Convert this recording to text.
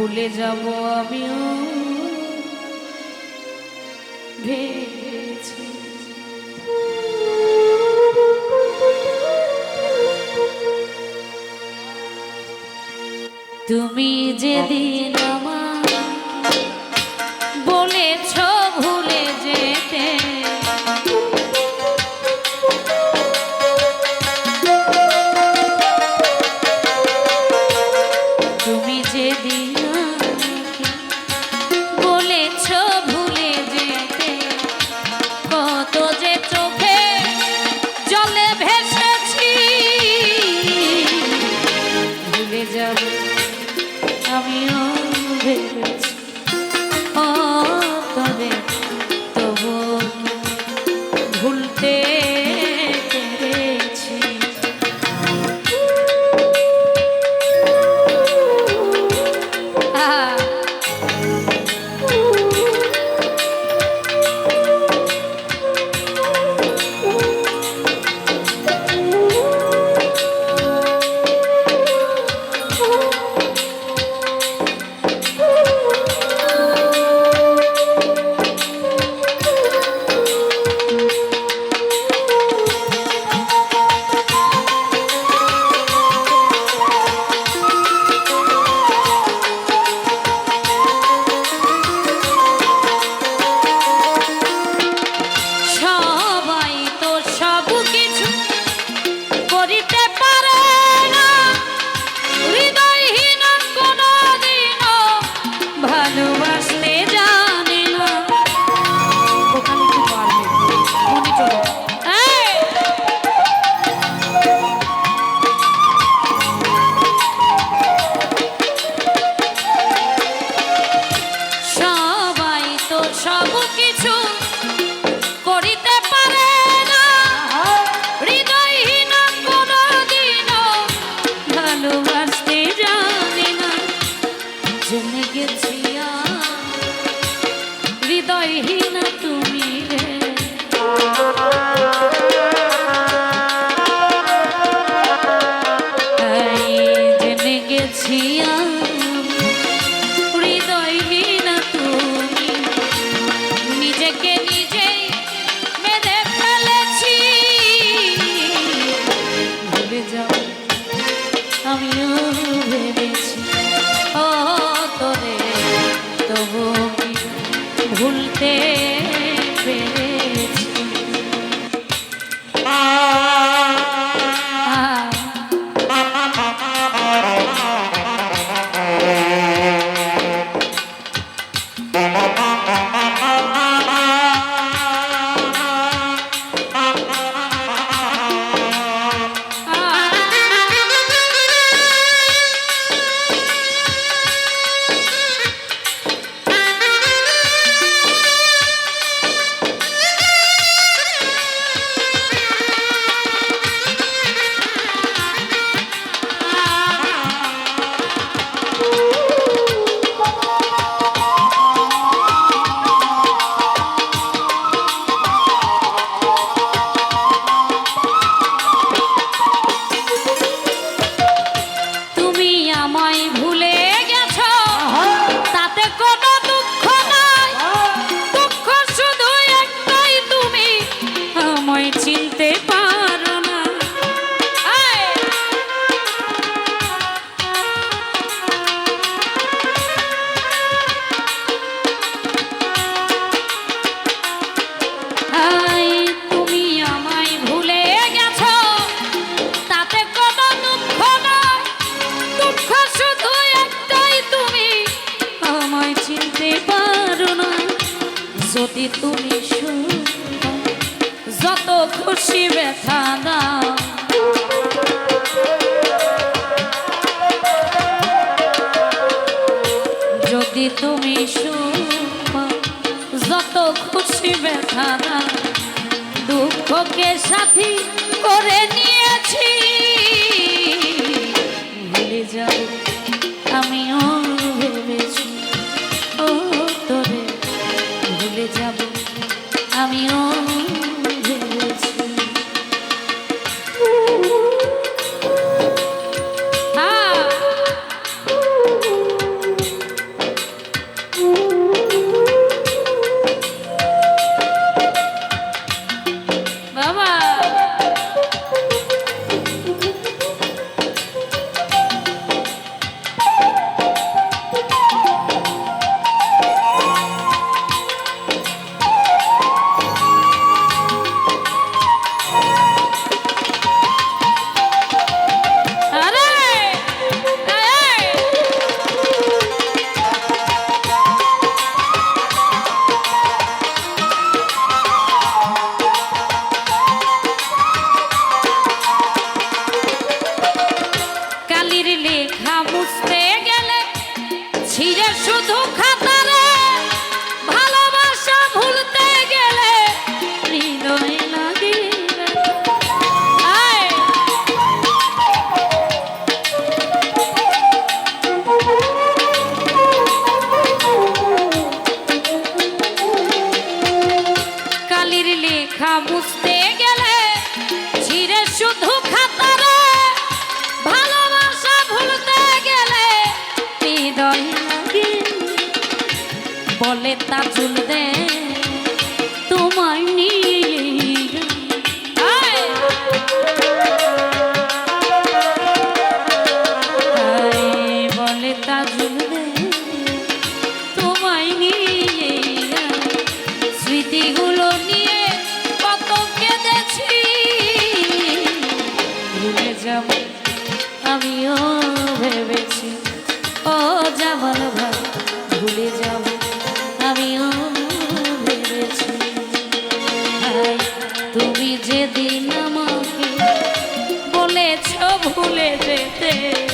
ভুলে যাব আমিও। ভেবেছি। তুমি যেদিন যদি তুমি যত খুশি ব্যথা দাও যদি তুমি যত খুশি ব্যথা দাও দুঃখকে সাথী তা তোমার নিয়ে বলে তা তোমায় স্মৃতিগুলো নিয়ে আমিও yeah.